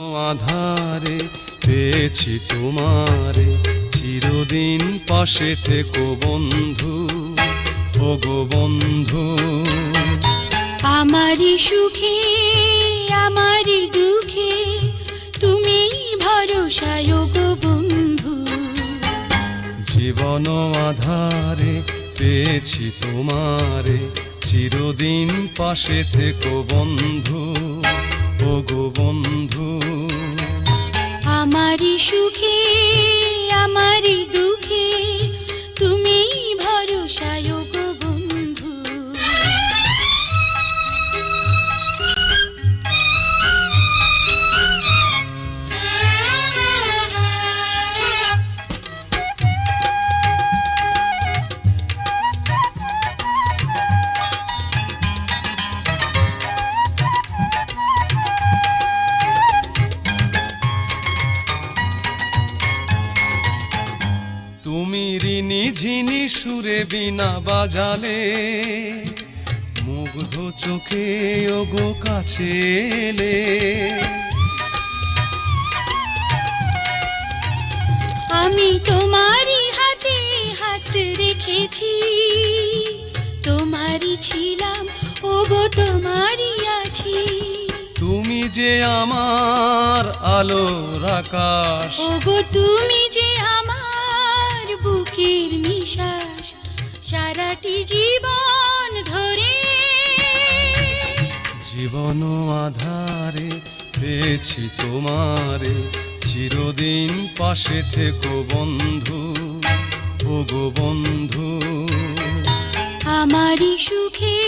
আধারে পেয়েছি তোমারে। চিরদিন পাশে থেকো বন্ধু। ও গো বন্ধু। আমারই সুখে আমারই দুঃখে তুমি ভরসায় গো বন্ধু। জীবন আধারে পেয়েছি তোমারে। চিরদিন পাশে থেকো বন্ধু। ও গো বন্ধু। আমারই সুখে ঝিনি সুরে বিনা বাজালে মুগ্ধ চোখে ওগো কাছে এলে। আমি তোমারই হাতে হাত রেখেছি তোমারই ছিলাম ওগো তোমারই আছি। তুমি যে আমার আলোর আকাশ ও গো তুমি সারাটি জীবন ধরে। জীবন আধারে পেয়েছি তোমারে। চিরদিন পাশে থেকো বন্ধু ও গো বন্ধু। আমারই সুখে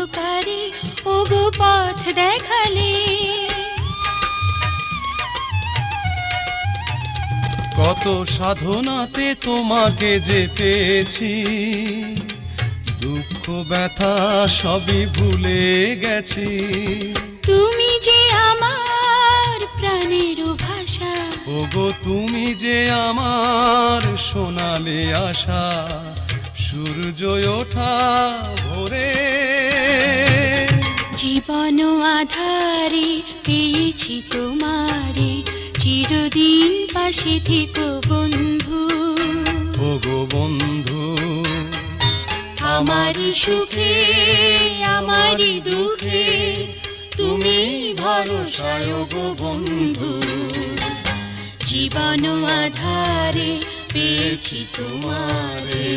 অন্ধকারে ওগো পথ দেখালে। কত সাধনাতে তোমাকে যে পেয়েছি দুঃখ ব্যথা সবই ভুলে গেছি। তুমি যে আমার প্রাণের ভাষা। ওগো তুমি যে আমার সোনালে আশা সূর্য ওঠা জীবন আধারে পেয়েছি তোমারে। চিরদিন পাশে থেকো বন্ধু। ওগো বন্ধু আমারই সুখে আমারই দুঃখে তুমি ভরসায় গো বন্ধু। জীবন আধারে পেয়েছি তোমারে।